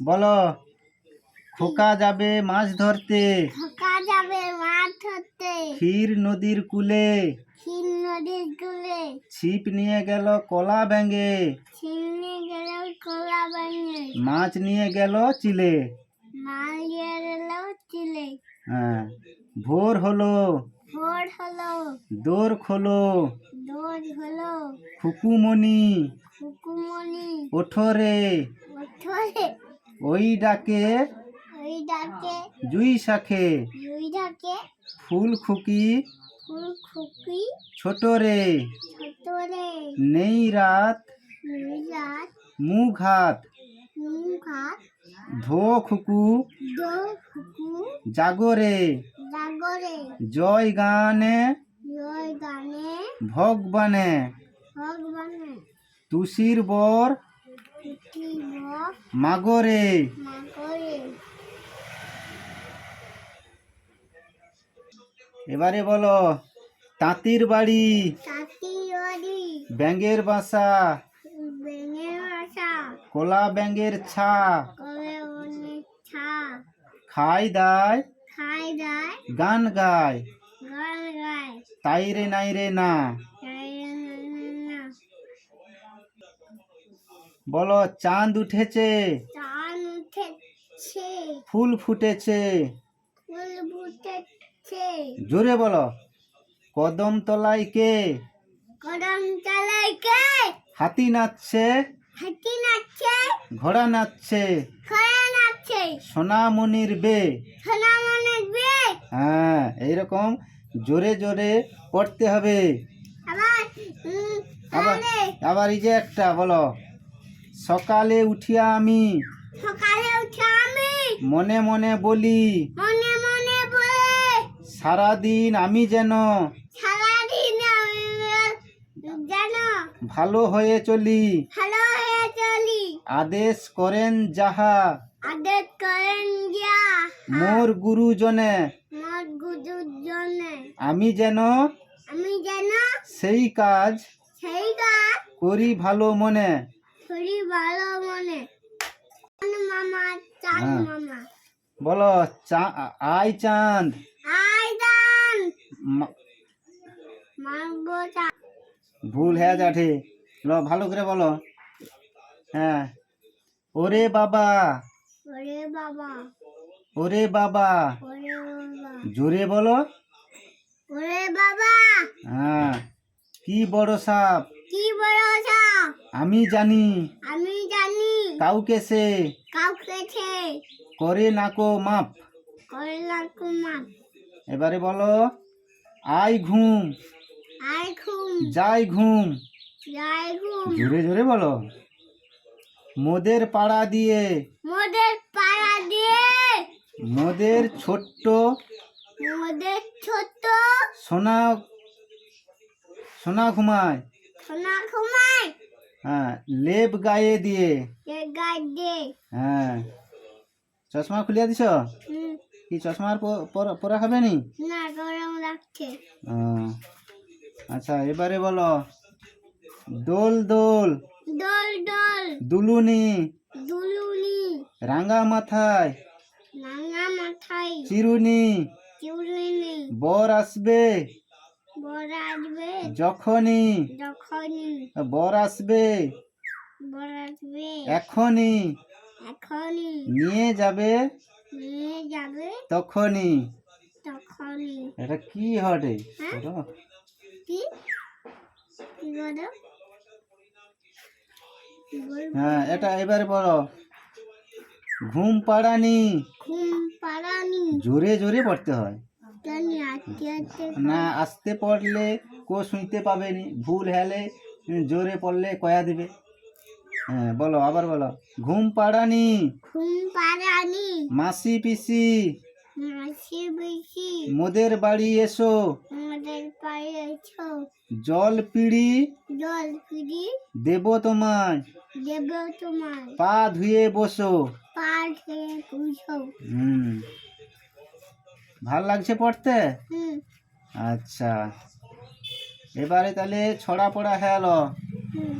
বলো খোকা যাবে মাছ ধরতে। খোকা যাবে মাছ ধরতে। ক্ষীর নদীর কূলে। ক্ষীর নদীর কুলে। ছিপ নিয়ে গেল কলা ব্যাঙে। ছিনে গেল কলা বানিয়ে মাছ নিয়ে গেল চিলে। মাল গেল চিলে। হ্যাঁ ভোর হলো। ভোর হলো। দোর খোলো। দোর হলো। খুকুমণি। হুকুমনি ওঠরে ওঠরে ওই ডাকে ওই ডাকে জুই শাখে ডাকে ফুল খুকি ফুল খুকি ছোট রে নেই রাত মুখ হাত ধো খুকু জাগরে জাগরে জয় গানে জয় গানে ভগবানে ভগবানে তুষির বর মাগরে। এবারে বলো, তাঁতির বাড়ি। ব্যাঙের বাসা। কলা ব্যাঙের ছা। খাই দায়। গান গায়। তাই রে নাই রে না। বলো চাঁদ উঠেছে। চান উঠেছে। ফুল ফুটেছে। ফুল ফুটেছে। জোরে বলো কদম তলায় কে? কদম চালাই কে? হাতি নাচছে। হাতি নাচছে। ঘোড়া নাচছে। খরা নাচছে। সোনামণির বে। সোনা মনে বে। হ্যাঁ এইরকম জোরে জোরে পড়তে হবে। আবার আবার এই যে একটা বলো। সকালে উঠিয়া আমি। সকালে উঠে আমি। মনে মনে বলি মনে মনে বলে। সারাদিন আমি যেন সারাদিন আমি যেন ভালো হয়ে চলি। ভালো হয়ে চলি। আদেশ করেন যাহা। আদেশ করেন যা মোর গুরুজনে মোর গুজুর জন্যে আমি যেন আমি যেন সেই কাজ সেই গাছ করি ভালো মনে। শরীর ভালো মনে। চাঁদ মামা চাঁদ হ্যাঁ। মামা। বলো আই চাঁদ। আই দান মাগো চাঁদ ভুল হ্যাঁ যাঠে ল ভালো করে বলো। হ্যাঁ। ওরে বাবা। ওরে বাবা। ওরে বাবা। ওরে বাবা। জোরে বলো। ওরে বাবা। হ্যাঁ। কি বড় সাপ। কি বড় সাপ? আমি জানি। আমি জানি। কাউকে সে কাউকে ছে করে নাকো মাপ। করলা কুমার এবারে বলো আই ঘুম। আই ঘুম। যাই ঘুম। যাই ঘুম। জোরে জোরে বলো। মোদের পাড়া দিয়ে। মোদের পাড়া দিয়ে। মোদের ছোট্ট মোদের ছোট সোনা সোনা ঘুমায়। সোনা ঘুমায়। হ্যাঁ লেপ গায়ে দিয়ে। হ্যাঁ। চশমা খুলিয়া দিছ? কি চশমার পরা- হবে নি? আচ্ছা এবারে বলো। দোল দোল। দোল দোল। দুলুনি। দুলুনি। রাঙা মাথায়। মাথায়। চিরুনি। চুলিনি বর আসবে। বর আসবে। যখনই। যখনই। বর আসবে। বর আসবে। এখনই। এখনই। নিয়ে যাবে। নিয়ে যাবে। তখনই। তখনই। এটা কি হটে হ্যাঁ? কি? কি বলো? হ্যাঁ এটা এবার বলো। ঘুম পাড়ানি। ঘুম পাড়ানি। জোরে জোরে পড়তে হয়। না আসতে পড়লে কো শুনতে পাবে নি। ভুল হেলে জোরে পড়লে কয়া দিবে। হ্যাঁ বলো আবার বলো। ঘুম পাড়ানি? ঘুম পাড়ানি। মাসি পিসি? মাসি বেশি মোদের বাড়ি এসো। আমাদের পায়ে এসো। জল পিড়ি? জল পিড়ি। দেব তোমায়। দেব তোমার পা ধুয়ে বসো। পা খেয়ে পুষো হুম। ভালো লাগছে পড়তে? আচ্ছা। এবারে তাহলে ছড়া পড়া হ্যালো হুম।